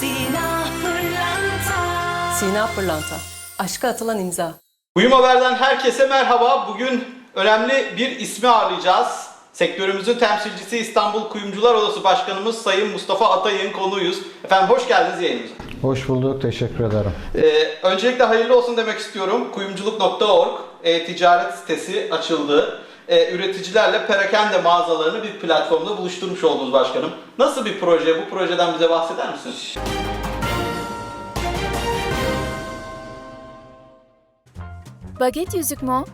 Sina Pırlanta. Sina Pırlanta. Aşka atılan imza. Uyum Haber'den herkese merhaba. Bugün önemli bir ismi ağırlayacağız. Sektörümüzün temsilcisi İstanbul Kuyumcular Odası Başkanımız Sayın Mustafa Atay'ın konuğuyuz. Efendim hoş geldiniz yayınımıza. Hoş bulduk, teşekkür ederim. Ee, öncelikle hayırlı olsun demek istiyorum. Kuyumculuk.org e-ticaret sitesi açıldı. Ee, üreticilerle perakende mağazalarını bir platformda buluşturmuş oldunuz başkanım. Nasıl bir proje? Bu projeden bize bahseder misiniz? Baget yüzük mü o?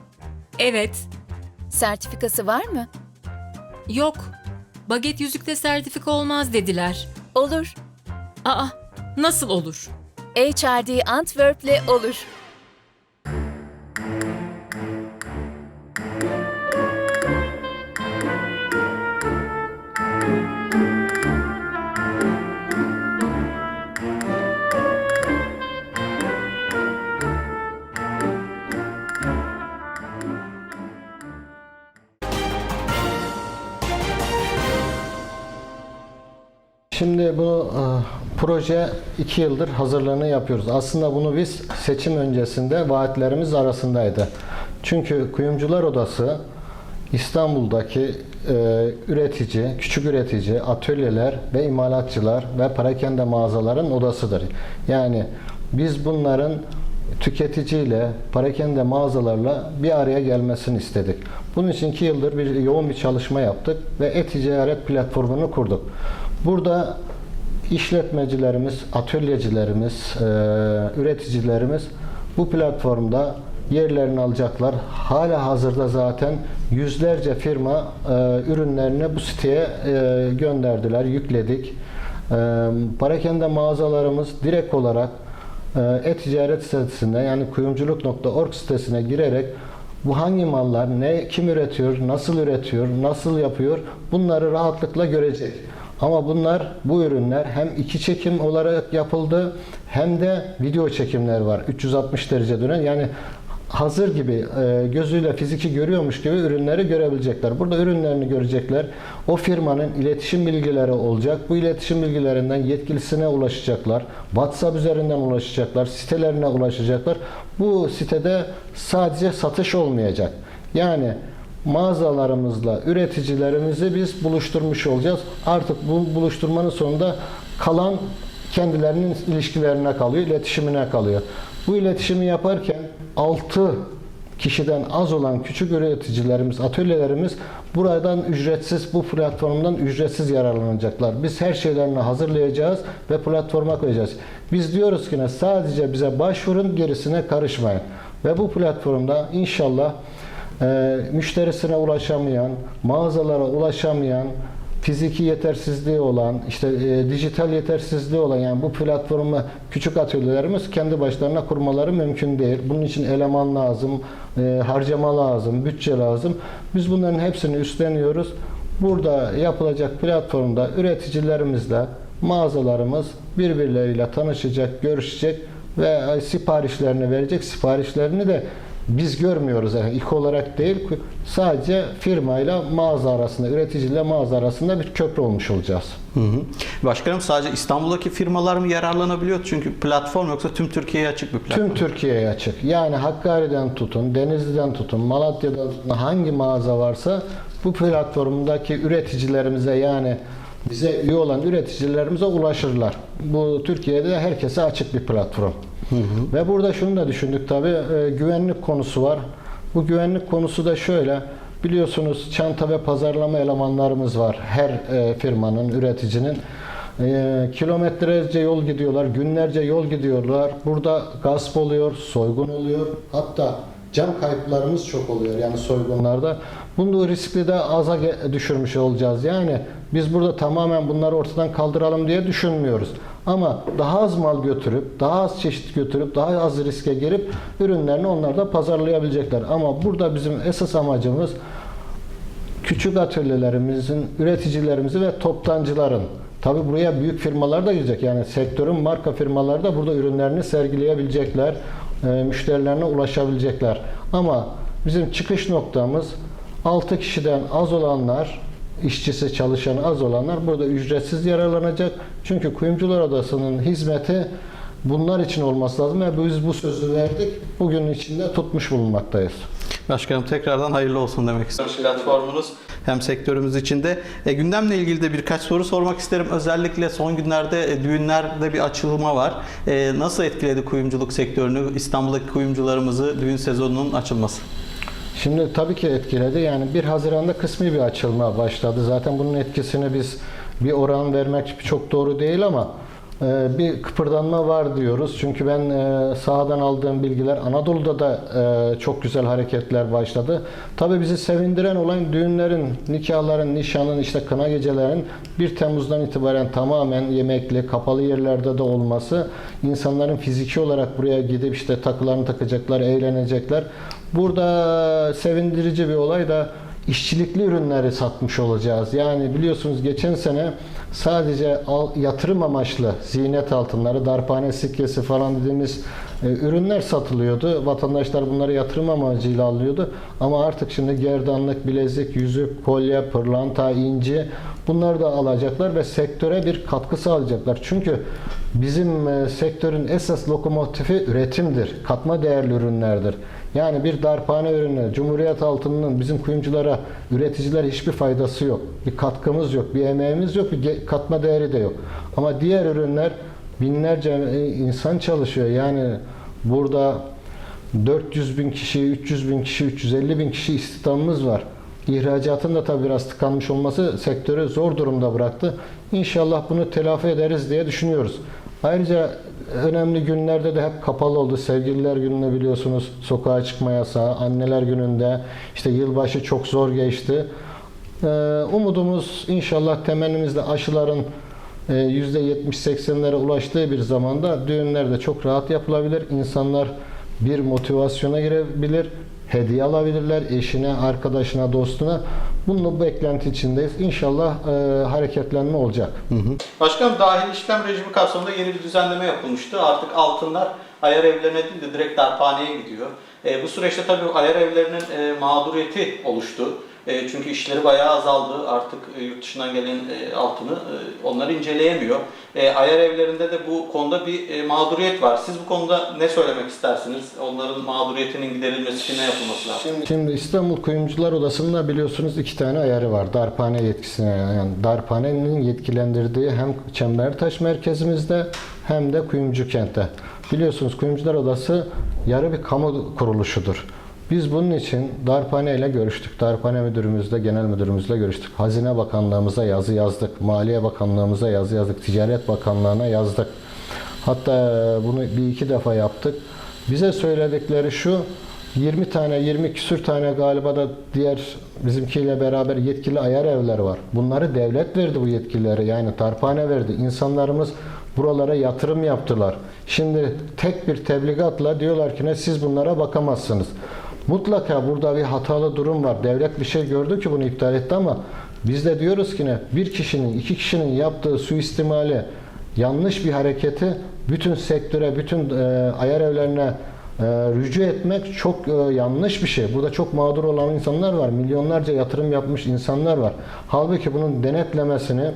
Evet. Sertifikası var mı? Yok. Baget yüzükte sertifika olmaz dediler. Olur. Aa, nasıl olur? HRD Antwerp'le olur. Şimdi bu e, proje iki yıldır hazırlığını yapıyoruz. Aslında bunu biz seçim öncesinde vaatlerimiz arasındaydı. Çünkü Kuyumcular Odası İstanbul'daki e, üretici, küçük üretici, atölyeler ve imalatçılar ve parakende mağazaların odasıdır. Yani biz bunların tüketiciyle, parakende mağazalarla bir araya gelmesini istedik. Bunun için iki yıldır bir yoğun bir çalışma yaptık ve e-ticaret platformunu kurduk. Burada işletmecilerimiz, atölyecilerimiz, e, üreticilerimiz bu platformda yerlerini alacaklar. Hala hazırda zaten yüzlerce firma e, ürünlerini bu siteye e, gönderdiler, yükledik. E, parakende mağazalarımız direkt olarak e, e-ticaret sitesinde yani kuyumculuk.org sitesine girerek bu hangi mallar, ne kim üretiyor, nasıl üretiyor, nasıl yapıyor bunları rahatlıkla görecek. Ama bunlar bu ürünler hem iki çekim olarak yapıldı hem de video çekimler var. 360 derece dönen yani hazır gibi e, gözüyle fiziki görüyormuş gibi ürünleri görebilecekler. Burada ürünlerini görecekler. O firmanın iletişim bilgileri olacak. Bu iletişim bilgilerinden yetkilisine ulaşacaklar. WhatsApp üzerinden ulaşacaklar. Sitelerine ulaşacaklar. Bu sitede sadece satış olmayacak. Yani mağazalarımızla üreticilerimizi biz buluşturmuş olacağız. Artık bu buluşturmanın sonunda kalan kendilerinin ilişkilerine kalıyor, iletişimine kalıyor. Bu iletişimi yaparken 6 kişiden az olan küçük üreticilerimiz, atölyelerimiz buradan ücretsiz, bu platformdan ücretsiz yararlanacaklar. Biz her şeylerini hazırlayacağız ve platforma koyacağız. Biz diyoruz ki ne sadece bize başvurun, gerisine karışmayın. Ve bu platformda inşallah e, müşterisine ulaşamayan, mağazalara ulaşamayan, fiziki yetersizliği olan, işte e, dijital yetersizliği olan yani bu platformu küçük atölyelerimiz kendi başlarına kurmaları mümkün değil. Bunun için eleman lazım, e, harcama lazım, bütçe lazım. Biz bunların hepsini üstleniyoruz. Burada yapılacak platformda üreticilerimizle mağazalarımız birbirleriyle tanışacak, görüşecek ve siparişlerini verecek. Siparişlerini de biz görmüyoruz yani ilk olarak değil sadece firmayla mağaza arasında üreticiyle mağaza arasında bir köprü olmuş olacağız. Hı hı. Başkanım sadece İstanbul'daki firmalar mı yararlanabiliyor? Çünkü platform yoksa tüm Türkiye'ye açık bir platform. Tüm Türkiye'ye açık. Yani Hakkari'den tutun, Denizli'den tutun, Malatya'dan hangi mağaza varsa bu platformdaki üreticilerimize yani bize üye olan üreticilerimize ulaşırlar. Bu Türkiye'de de herkese açık bir platform. Ve burada şunu da düşündük tabi güvenlik konusu var. Bu güvenlik konusu da şöyle. Biliyorsunuz çanta ve pazarlama elemanlarımız var. Her e, firmanın, üreticinin. E, kilometrelerce yol gidiyorlar, günlerce yol gidiyorlar. Burada gasp oluyor, soygun oluyor. Hatta can kayıplarımız çok oluyor yani soygunlarda. Bunu riskli de aza düşürmüş olacağız. Yani biz burada tamamen bunları ortadan kaldıralım diye düşünmüyoruz. Ama daha az mal götürüp, daha az çeşit götürüp, daha az riske girip ürünlerini onlar da pazarlayabilecekler. Ama burada bizim esas amacımız küçük atölyelerimizin, üreticilerimizi ve toptancıların Tabi buraya büyük firmalar da girecek. Yani sektörün marka firmaları da burada ürünlerini sergileyebilecekler, e, müşterilerine ulaşabilecekler. Ama bizim çıkış noktamız 6 kişiden az olanlar işçisi çalışanı az olanlar burada ücretsiz yararlanacak. Çünkü Kuyumcular Odası'nın hizmeti bunlar için olması lazım ve biz bu sözü verdik. Bugün içinde tutmuş bulunmaktayız. Başkanım tekrardan hayırlı olsun demek istiyorum. Platformunuz hem sektörümüz içinde. E, gündemle ilgili de birkaç soru sormak isterim. Özellikle son günlerde e, düğünlerde bir açılma var. E, nasıl etkiledi kuyumculuk sektörünü, İstanbul'daki kuyumcularımızı düğün sezonunun açılması? Şimdi tabii ki etkiledi. Yani 1 Haziran'da kısmi bir açılma başladı. Zaten bunun etkisini biz bir oran vermek çok doğru değil ama bir kıpırdanma var diyoruz. Çünkü ben e, sahadan aldığım bilgiler Anadolu'da da e, çok güzel hareketler başladı. Tabii bizi sevindiren olan düğünlerin, nikahların, nişanın, işte kına gecelerin 1 Temmuz'dan itibaren tamamen yemekli, kapalı yerlerde de olması, insanların fiziki olarak buraya gidip işte takılarını takacaklar, eğlenecekler. Burada sevindirici bir olay da işçilikli ürünleri satmış olacağız. Yani biliyorsunuz geçen sene sadece al- yatırım amaçlı ziynet altınları, darphane sikkesi falan dediğimiz e, ürünler satılıyordu. Vatandaşlar bunları yatırım amacıyla alıyordu. Ama artık şimdi gerdanlık, bilezik, yüzük, kolye, pırlanta, inci bunları da alacaklar ve sektöre bir katkı sağlayacaklar. Çünkü bizim e, sektörün esas lokomotifi üretimdir. Katma değerli ürünlerdir. Yani bir darphane ürünü, Cumhuriyet altınının bizim kuyumculara, üreticiler hiçbir faydası yok. Bir katkımız yok, bir emeğimiz yok, bir katma değeri de yok. Ama diğer ürünler binlerce e, insan çalışıyor. Yani burada 400 bin kişi, 300 bin kişi, 350 bin kişi istihdamımız var. İhracatın da tabii biraz tıkanmış olması sektörü zor durumda bıraktı. İnşallah bunu telafi ederiz diye düşünüyoruz. Ayrıca önemli günlerde de hep kapalı oldu. Sevgililer gününde biliyorsunuz sokağa çıkma yasağı, anneler gününde işte yılbaşı çok zor geçti. Ee, umudumuz inşallah temennimiz de aşıların e, %70-80'lere ulaştığı bir zamanda düğünler de çok rahat yapılabilir. İnsanlar bir motivasyona girebilir, hediye alabilirler eşine, arkadaşına, dostuna. Bunun beklenti içindeyiz. İnşallah e, hareketlenme olacak. Başkanım dahil işlem rejimi kapsamında yeni bir düzenleme yapılmıştı. Artık altınlar ayar evlerine değil de direkt darphaneye gidiyor. E, bu süreçte tabii ayar evlerinin e, mağduriyeti oluştu. E, çünkü işleri bayağı azaldı. Artık e, yurt dışından gelen e, altını e, onları inceleyemiyor. E, ayar evlerinde de bu konuda bir e, mağduriyet var. Siz bu konuda ne söylemek istersiniz? Onların mağduriyetinin giderilmesi için ne yapılması lazım? Şimdi, şimdi İstanbul Kuyumcular Odası'nda biliyorsunuz iki tane ayarı var. Darphane yetkisine yani darphanenin yetkilendirdiği hem Çembertaş merkezimizde hem de Kuyumcu kentte. Biliyorsunuz Kuyumcular Odası yarı bir kamu kuruluşudur. Biz bunun için Darphane ile görüştük. Darphane müdürümüzle, genel müdürümüzle görüştük. Hazine Bakanlığımıza yazı yazdık. Maliye Bakanlığımıza yazı yazdık. Ticaret Bakanlığı'na yazdık. Hatta bunu bir iki defa yaptık. Bize söyledikleri şu, 20 tane, 20 küsür tane galiba da diğer bizimkiyle beraber yetkili ayar evleri var. Bunları devlet verdi bu yetkileri. Yani tarphane verdi. İnsanlarımız buralara yatırım yaptılar. Şimdi tek bir tebligatla diyorlar ki ne siz bunlara bakamazsınız. Mutlaka burada bir hatalı durum var. Devlet bir şey gördü ki bunu iptal etti ama biz de diyoruz ki ne bir kişinin, iki kişinin yaptığı suistimali, yanlış bir hareketi bütün sektöre, bütün e, ayar evlerine e, rücu etmek çok e, yanlış bir şey. Burada çok mağdur olan insanlar var. Milyonlarca yatırım yapmış insanlar var. Halbuki bunun denetlemesini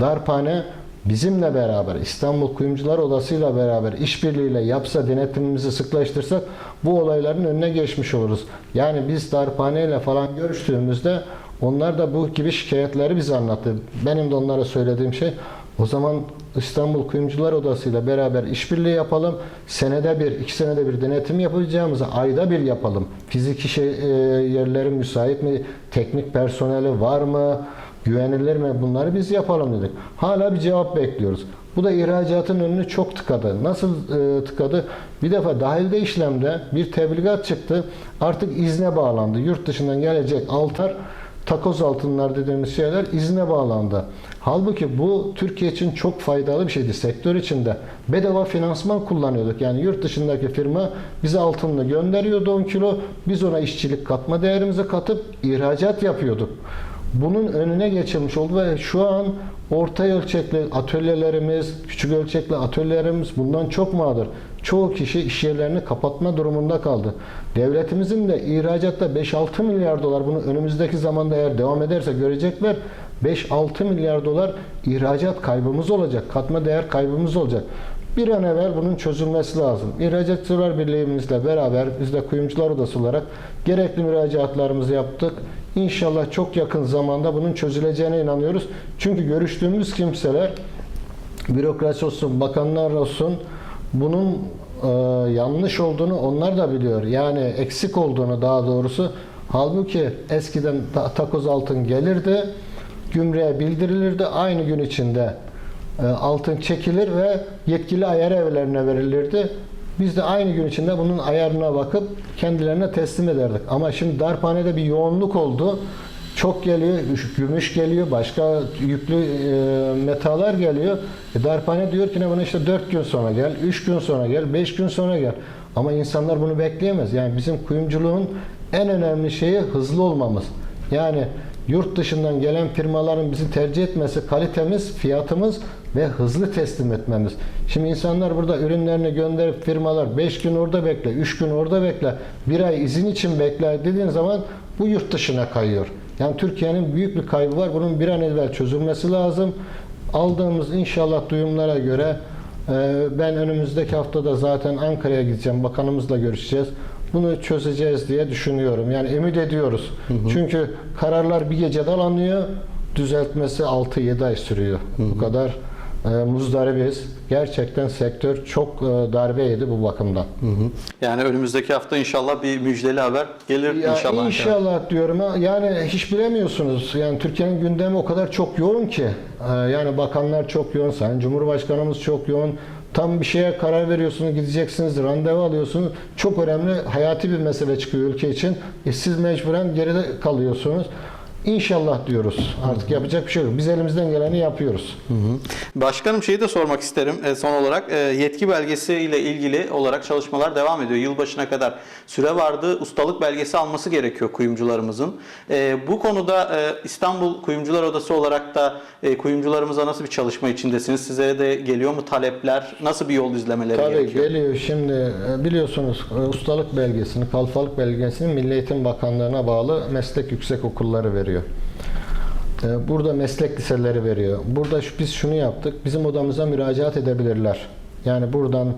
darphane bizimle beraber İstanbul Kuyumcular Odası'yla beraber işbirliğiyle yapsa denetimimizi sıklaştırsak bu olayların önüne geçmiş oluruz. Yani biz darphaneyle falan görüştüğümüzde onlar da bu gibi şikayetleri bize anlattı. Benim de onlara söylediğim şey o zaman İstanbul Kuyumcular Odası ile beraber işbirliği yapalım. Senede bir, iki senede bir denetim yapacağımızı ayda bir yapalım. Fiziki şey, e, yerleri müsait mi? Teknik personeli var mı? Güvenilir mi? Bunları biz yapalım dedik. Hala bir cevap bekliyoruz. Bu da ihracatın önünü çok tıkadı. Nasıl e, tıkadı? Bir defa dahilde işlemde bir tebligat çıktı. Artık izne bağlandı. Yurt dışından gelecek altar takoz altınlar dediğimiz şeyler izne bağlandı. Halbuki bu Türkiye için çok faydalı bir şeydi sektör içinde. Bedava finansman kullanıyorduk. Yani yurt dışındaki firma bize altınını gönderiyordu 10 kilo. Biz ona işçilik katma değerimizi katıp ihracat yapıyorduk. Bunun önüne geçilmiş oldu ve şu an orta ölçekli atölyelerimiz, küçük ölçekli atölyelerimiz bundan çok mağdur. Çoğu kişi iş yerlerini kapatma durumunda kaldı. Devletimizin de ihracatta 5-6 milyar dolar bunu önümüzdeki zamanda eğer devam ederse görecekler 5-6 milyar dolar ihracat kaybımız olacak. Katma değer kaybımız olacak. Bir an evvel bunun çözülmesi lazım. İhracatçılar Birliğimizle beraber biz de Kuyumcular Odası olarak gerekli müracaatlarımızı yaptık. İnşallah çok yakın zamanda bunun çözüleceğine inanıyoruz. Çünkü görüştüğümüz kimseler bürokrasi olsun, bakanlar olsun bunun e, yanlış olduğunu onlar da biliyor. Yani eksik olduğunu daha doğrusu. Halbuki eskiden ta- takoz altın gelirdi, gümrüğe bildirilirdi. Aynı gün içinde e, altın çekilir ve yetkili ayar evlerine verilirdi. Biz de aynı gün içinde bunun ayarına bakıp kendilerine teslim ederdik. Ama şimdi darphanede bir yoğunluk oldu. Çok geliyor, gümüş geliyor, başka yüklü e, metaller geliyor. E, darphane diyor ki ne bana işte 4 gün sonra gel, 3 gün sonra gel, 5 gün sonra gel. Ama insanlar bunu bekleyemez. Yani bizim kuyumculuğun en önemli şeyi hızlı olmamız. Yani yurt dışından gelen firmaların bizi tercih etmesi, kalitemiz, fiyatımız ve hızlı teslim etmemiz. Şimdi insanlar burada ürünlerini gönderip firmalar 5 gün orada bekle, 3 gün orada bekle, bir ay izin için bekle dediğin zaman bu yurt dışına kayıyor. Yani Türkiye'nin büyük bir kaybı var. Bunun bir an evvel çözülmesi lazım. Aldığımız inşallah duyumlara göre e, ben önümüzdeki haftada zaten Ankara'ya gideceğim. Bakanımızla görüşeceğiz. Bunu çözeceğiz diye düşünüyorum. Yani ümit ediyoruz. Çünkü kararlar bir gecede alınıyor. Düzeltmesi 6-7 ay sürüyor. Bu kadar muzdaribiz. Gerçekten sektör çok e, darbe yedi bu bakımdan. Yani önümüzdeki hafta inşallah bir müjdeli haber gelir Ya inşallah. inşallah diyorum. Yani hiç bilemiyorsunuz. Yani Türkiye'nin gündemi o kadar çok yoğun ki. Ee, Yani bakanlar çok yoğun, Sayın Cumhurbaşkanımız çok yoğun. Tam bir şeye karar veriyorsunuz, gideceksiniz, randevu alıyorsunuz. Çok önemli, hayati bir mesele çıkıyor ülke için. E siz mecburen geride kalıyorsunuz. İnşallah diyoruz. Artık yapacak bir şey yok. Biz elimizden geleni yapıyoruz. Başkanım şeyi de sormak isterim e, son olarak. E, Yetki belgesi ile ilgili olarak çalışmalar devam ediyor. Yılbaşına kadar süre vardı. Ustalık belgesi alması gerekiyor kuyumcularımızın. E, Bu konuda e, İstanbul Kuyumcular Odası olarak da e, kuyumcularımıza nasıl bir çalışma içindesiniz? Size de geliyor mu talepler? Nasıl bir yol izlemeleri Tabii gerekiyor? geliyor. Şimdi e, biliyorsunuz e, ustalık belgesini, kalfalık belgesini Milli Eğitim Bakanlığı'na bağlı meslek yüksek okulları veriyor. E, Burada meslek liseleri veriyor. Burada biz şunu yaptık. Bizim odamıza müracaat edebilirler. Yani buradan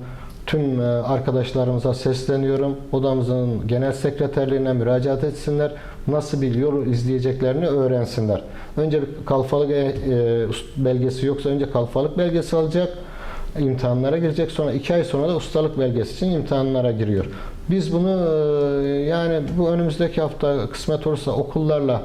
tüm e, arkadaşlarımıza sesleniyorum. Odamızın genel sekreterliğine müracaat etsinler. Nasıl bir yol izleyeceklerini öğrensinler. Önce bir kalfalık e, e, belgesi yoksa önce kalfalık belgesi alacak imtihanlara girecek. Sonra iki ay sonra da ustalık belgesi için imtihanlara giriyor. Biz bunu yani bu önümüzdeki hafta kısmet olursa okullarla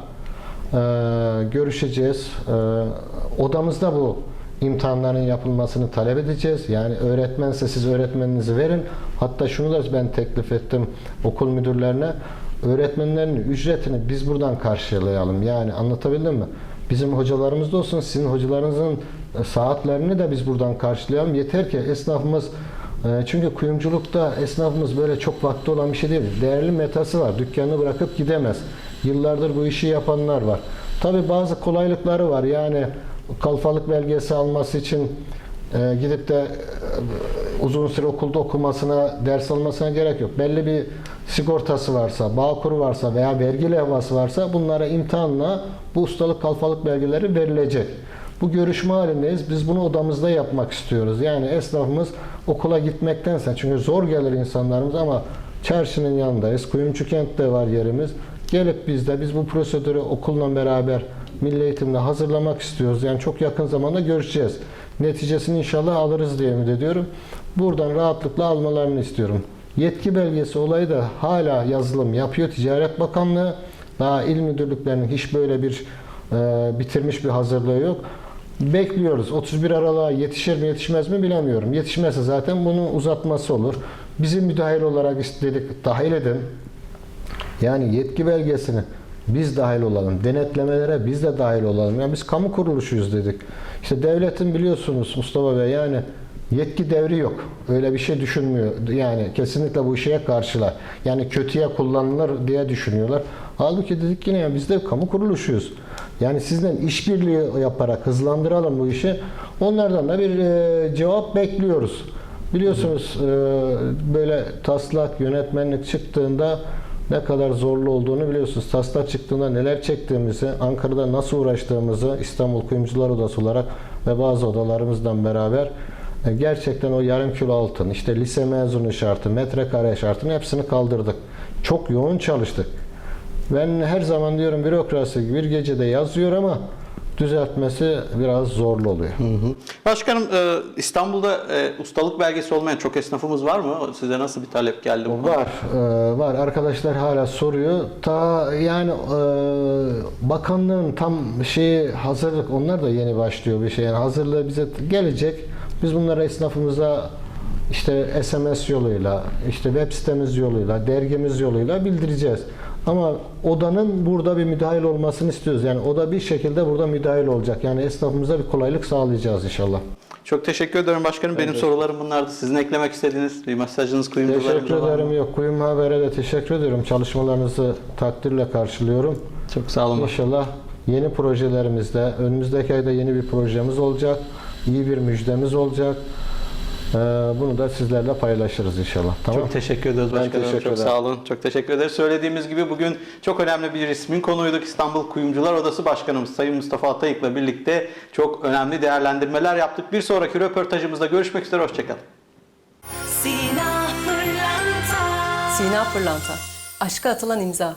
görüşeceğiz. E, odamızda bu imtihanların yapılmasını talep edeceğiz. Yani öğretmense siz öğretmeninizi verin. Hatta şunu da ben teklif ettim okul müdürlerine. Öğretmenlerin ücretini biz buradan karşılayalım. Yani anlatabildim mi? Bizim hocalarımız da olsun, sizin hocalarınızın e, saatlerini de biz buradan karşılayalım. Yeter ki esnafımız e, çünkü kuyumculukta esnafımız böyle çok vakti olan bir şey değil. Değerli metası var. Dükkanını bırakıp gidemez. Yıllardır bu işi yapanlar var. Tabi bazı kolaylıkları var. Yani kalfalık belgesi alması için e, gidip de e, uzun süre okulda okumasına, ders almasına gerek yok. Belli bir sigortası varsa, bağkuru varsa veya vergi levhası varsa bunlara imtihanla bu ustalık kalfalık belgeleri verilecek. Bu görüşme halindeyiz. Biz bunu odamızda yapmak istiyoruz. Yani esnafımız okula gitmektense çünkü zor gelir insanlarımız ama çarşının yanındayız. Kuyumcu kentte var yerimiz. Gelip biz de biz bu prosedürü okulla beraber milli eğitimle hazırlamak istiyoruz. Yani çok yakın zamanda görüşeceğiz. Neticesini inşallah alırız diye ümit ediyorum. Buradan rahatlıkla almalarını istiyorum. Yetki belgesi olayı da hala yazılım yapıyor Ticaret Bakanlığı. Daha il müdürlüklerinin hiç böyle bir e, bitirmiş bir hazırlığı yok. Bekliyoruz. 31 Aralık'a yetişir mi yetişmez mi bilemiyorum. Yetişmezse zaten bunun uzatması olur. Bizi müdahil olarak istedik. Dahil edin. Yani yetki belgesini biz dahil olalım. Denetlemelere biz de dahil olalım. Yani biz kamu kuruluşuyuz dedik. İşte devletin biliyorsunuz Mustafa Bey yani yetki devri yok. Öyle bir şey düşünmüyor. Yani kesinlikle bu şeye karşılar. Yani kötüye kullanılır diye düşünüyorlar. Halbuki dedik yine ya biz de kamu kuruluşuyuz. Yani sizden işbirliği yaparak hızlandıralım bu işi. Onlardan da bir e, cevap bekliyoruz. Biliyorsunuz e, böyle taslak yönetmenlik çıktığında ne kadar zorlu olduğunu biliyorsunuz. Taslak çıktığında neler çektiğimizi, Ankara'da nasıl uğraştığımızı İstanbul Kuyumcular Odası olarak ve bazı odalarımızdan beraber e, gerçekten o yarım kilo altın, işte lise mezunu şartı, metrekare şartını hepsini kaldırdık. Çok yoğun çalıştık. Ben her zaman diyorum bürokrasi bir gecede yazıyor ama düzeltmesi biraz zorlu oluyor. Başkanım e, İstanbul'da e, ustalık belgesi olmayan çok esnafımız var mı? Size nasıl bir talep geldi? bu? Var, e, var. Arkadaşlar hala soruyor. Ta yani e, bakanlığın tam şeyi hazırlık, onlar da yeni başlıyor bir şey. Yani hazırlığı bize gelecek. Biz bunları esnafımıza işte SMS yoluyla, işte web sitemiz yoluyla, dergimiz yoluyla bildireceğiz. Ama odanın burada bir müdahil olmasını istiyoruz. Yani oda bir şekilde burada müdahil olacak. Yani esnafımıza bir kolaylık sağlayacağız inşallah. Çok teşekkür ederim başkanım. Benim sorularım bunlardı. Sizin eklemek istediğiniz bir mesajınız kuyumcularımıza Teşekkür ederim. Yok, Kuyum Haber'e de teşekkür ediyorum. Çalışmalarınızı takdirle karşılıyorum. Çok sağ olun. İnşallah yeni projelerimizde, önümüzdeki ayda yeni bir projemiz olacak. iyi bir müjdemiz olacak. Ee, bunu da sizlerle paylaşırız inşallah. Tamam. Çok teşekkür Ben başkanım. teşekkür çok ederim. sağ olun. Çok teşekkür ederiz. Söylediğimiz gibi bugün çok önemli bir ismin konuyduk. İstanbul Kuyumcular Odası Başkanımız Sayın Mustafa Atayık'la birlikte çok önemli değerlendirmeler yaptık. Bir sonraki röportajımızda görüşmek üzere. Hoşçakalın. Sina Pırlanta Sina Pırlanta. Aşka atılan imza.